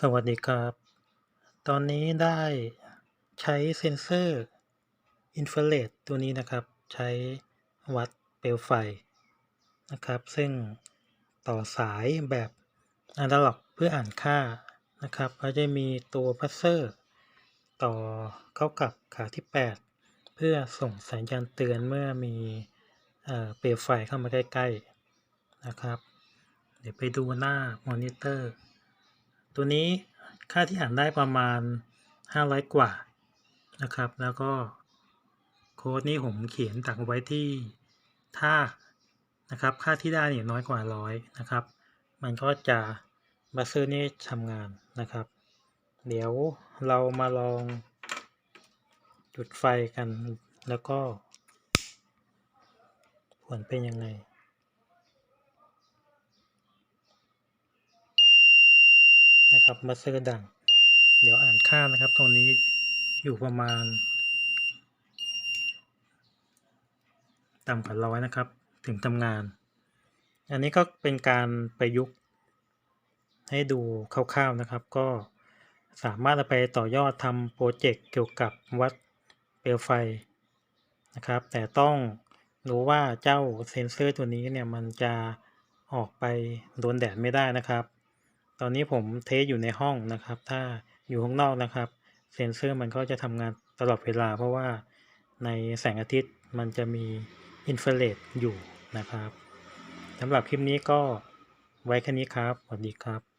สวัสดีครับ ตอนนี้ได้ใช้เซ็นเซอร์อินฟราเรดตัวนี้นะครับ ใช้วัดเปลวไฟนะครับ ซึ่งต่อสายแบบอนาล็อกเพื่ออ่านค่านะครับก็จะมีตัวพัสเซอร์ ต่อเข้ากับขาที่ 8 เพื่อส่งสัญญาณเตือนเมื่อมีเเปลวไฟเข้ามาใกล้ ๆ นะครับ เดี๋ยวไปดูหน้ามอนิเตอร์ ตัวนี้ค่าที่อ่านได้ประมาณ 500 กว่านะครับ แล้วก็โค้ดนี้ผมเขียนตักไว้ที่ถ้านะครับค่าที่ได้เนี่ยน้อยกว่าร้อยนะครับ มันก็จะบัสเซอร์นี่ทำงานนะครับ เดี๋ยวเรามาลองจุดไฟกันแล้วก็ผลเป็นยังไง นะครับบัสเซอร์ดังเดี๋ยวอ่านค่านะครับ ตรงนี้อยู่ประมาณ ต่ำกว่าร้อยนะครับ ถึงทำงาน อันนี้ก็เป็นการประยุกต์ให้ดูคร่าวๆนะครับ ก็สามารถไปต่อยอดทำโปรเจกต์เกี่ยวกับวัดเปลวไฟนะครับ แต่ต้องรู้ว่าเจ้าเซนเซอร์ตัวนี้เนี่ยมันจะออกไปโดนแดดไม่ได้นะครับ ตอนนี้ผมเทสอยู่ในห้องนะครับ ถ้าอยู่ข้างนอกนะครับ เซนเซอร์มันก็จะทำงานตลอดเวลา เพราะว่าในแสงอาทิตย์มันจะมีอินฟราเรดอยู่นะครับสำหรับคลิปนี้ก็ไว้แค่นี้ครับ สวัสดีครับ